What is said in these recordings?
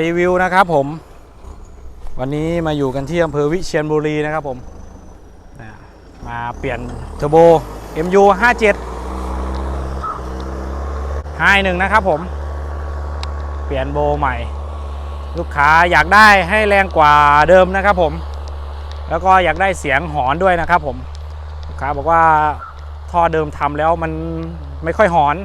รีวิวนะครับผม วันนี้มาอยู่กันที่อำเภอวิเชียรบุรีนะครับผมมาเปลี่ยนเทอร์โบ MU 57 51 นะครับผม เปลี่ยนโบใหม่ ลูกค้าอยากได้ให้แรงกว่าเดิมนะครับผม แล้วก็อยากได้เสียงหอนด้วยนะครับผม ลูกค้าบอกว่าท่อเดิมทำแล้วมันไม่ค่อยหอน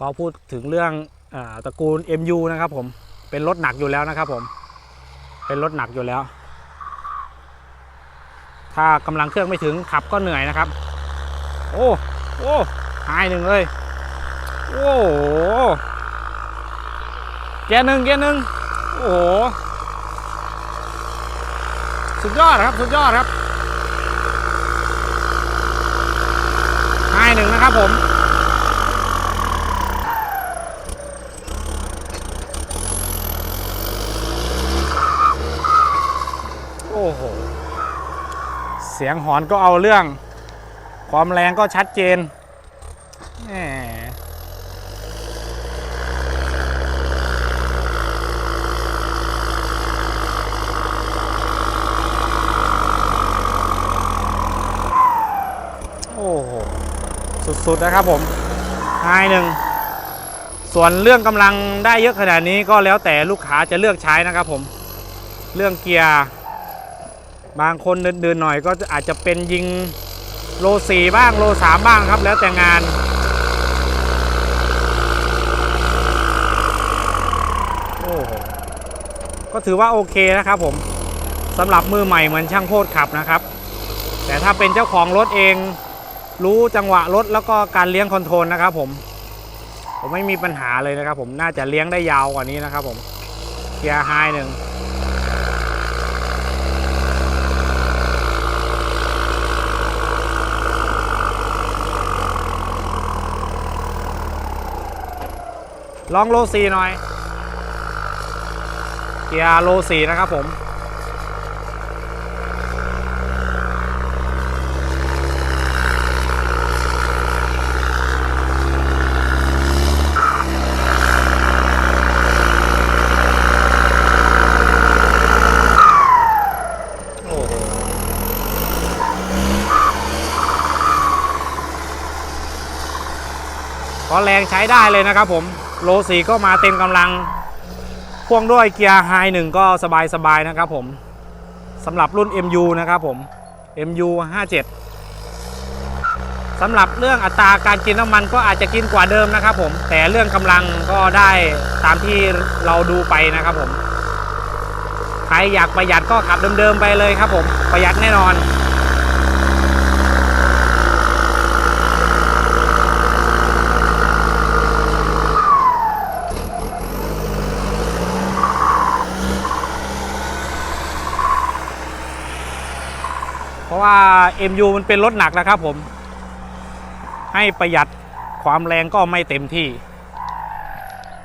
ก็พูดถึงเรื่องอตระกูล MU นะครับผมเป็นรถหนักอยู่แล้วนะครับผมเป็นรถหนักอยู่แล้ว ถ้ากำลังเครื่องไม่ถึงขับก็เหนื่อยนะครับ โอ้โอ้หายหนึ่งเลยโอ้โหเกียร์หนึ่งเกียร์หนึ่งโอ้โหสุดยอดครับสุดยอดครับหายหนึ่งนะครับผม โอ้โห เสียงหอนก็เอาเรื่อง ความแรงก็ชัดเจนโอ้โห สุด ๆ นะครับผมไฮหนึ่ง ส่วนเรื่องกำลังได้เยอะขนาดนี้ก็แล้วแต่ลูกค้าจะเลือกใช้นะครับผม เรื่องเกียร์ บางคนเดินๆหน่อยก็อาจจะเป็นยิงโลสี่บ้างโลสามบ้างครับ แล้วแต่งาน โอ้โหก็ถือว่าโอเคนะครับผมสำหรับมือใหม่เหมือนช่างโคตรขับนะครับ แต่ถ้าเป็นเจ้าของรถเอง รู้จังหวะรถแล้วก็การเลี้ยงคอนโทรลนะครับผม ผมไม่มีปัญหาเลยนะครับผมน่าจะเลี้ยงได้ยาวกว่านี้นะครับผมเกียร์ไฮหนึ่ง ลองโลสีหน่อย เกียร์โลสีนะครับผมโอ้โหก็แรงใช้ได้เลยนะครับผม โลสีก็มาเต็มกำลังพ่วงด้วยเกียร์ไฮหนึ่งก็สบายๆนะครับผมสำหรับรุ่น MU นะครับผม MU 57สำหรับเรื่องอัตราการกินน้ำมันก็อาจจะกินกว่าเดิมนะครับผมแต่เรื่องกำลังก็ได้ตามที่เราดูไปนะครับผม ใครอยากประหยัดก็ขับเดิมๆไปเลยครับผมประหยัดแน่นอน เพราะว่า MU มันเป็นรถหนักนะครับผม ให้ประหยัดความแรงก็ไม่เต็มที่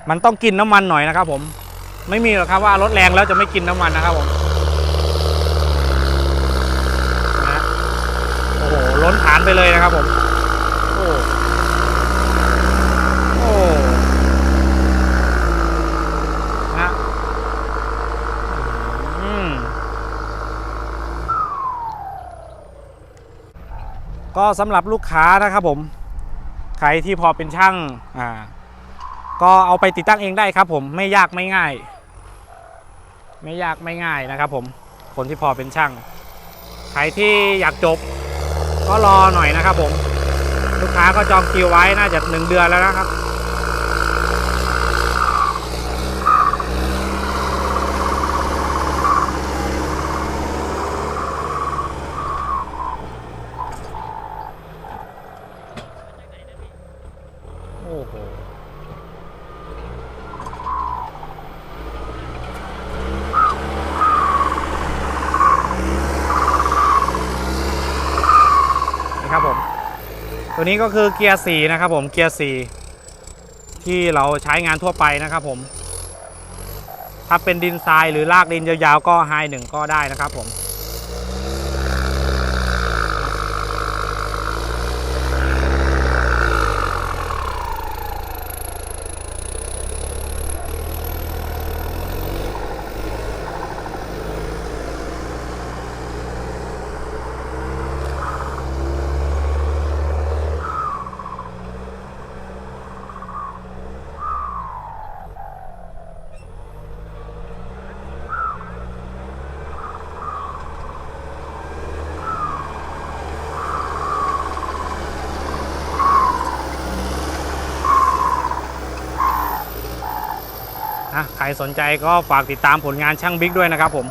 มันต้องกินน้ำมันหน่อยนะครับ ผม ไม่มีหรอกครับว่ารถแรงแล้วจะไม่กินน้ำมันนะครับผมนะโอ้โหล้นฐานไปเลยนะครับผม โอ้โอ้นะอืม ก็สำหรับลูกค้านะครับผมใครที่พอเป็นช่างอ่าก็เอาไปติดตั้งเองได้ครับ ผมไม่ยากไม่ง่าย ไม่ยากไม่ง่ายนะครับ ผมคนที่พอเป็นช่างใครที่อยากจบ ก็รอหน่อยนะครับ ผม ลูกค้าก็จองคิวไว้น่าจะหนึ่งเดือนแล้วนะครับ โอ้โห นี่ครับผม ตัวนี้ก็คือเกียร์สีนะครับผมเกียร์สีที่เราใช้งานทั่วไปนะครับผมถ้าเป็นดินทรายหรือลากดินยาวๆก็ไฮหนึ่งก็ได้นะครับผม สนใจก็ฝากติดตามผลงานช่างบิ๊กด้วยนะครับผม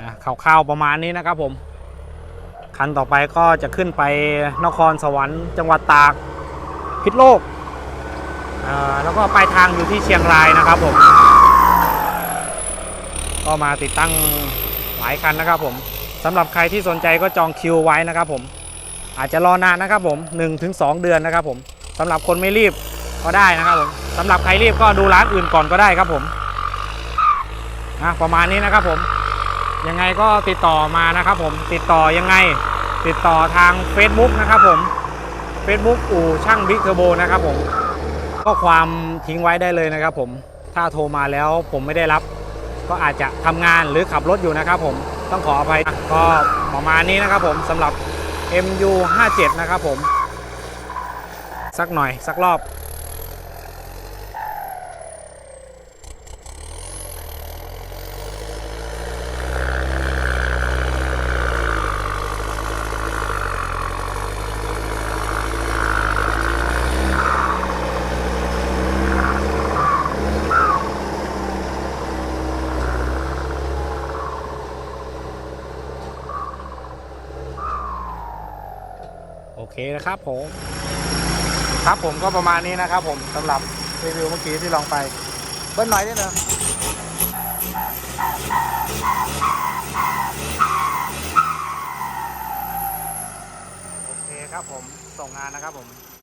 อะคร่าวๆประมาณนี้นะครับผม คันต่อไปก็จะขึ้นไปนครสวรรค์ จังหวัดตาก พิษโลก แล้วก็ปลายทางอยู่ที่เชียงรายนะครับผม ก็มาติดตั้งหลายคันนะครับผมสำหรับใครที่สนใจก็จองคิวไว้นะครับผมอาจจะรอนานนะครับผม 1-2 เดือนนะครับผมสำหรับคนไม่รีบก็ได้นะครับผมสำหรับใครรีบก็ดูร้านอื่นก่อนก็ได้ครับผมนะประมาณนี้นะครับผมยังไงก็ติดต่อมานะครับผมติดต่อยังไงติดต่อทาง Facebook นะครับผม Facebook อู่ช่างบิ๊กเทอร์โบนะครับผม ก็ความทิ้งไว้ได้เลยนะครับ ผมถ้าโทรมาแล้วผมไม่ได้รับ ก็อาจจะทำงานหรือขับรถอยู่นะครับ ผมต้องขออภัยก็ประมาณนี้นะครับ ผมสำหรับ MU 57 นะครับผม สักหน่อยสักรอบ เคนะครับผม ครับผมก็ประมาณนี้นะครับผมสำหรับรีวิวเมื่อกี้ที่ลองไปเบิ้ลหน่อยได้เนอะโอเคครับผมส่งงานนะครับผม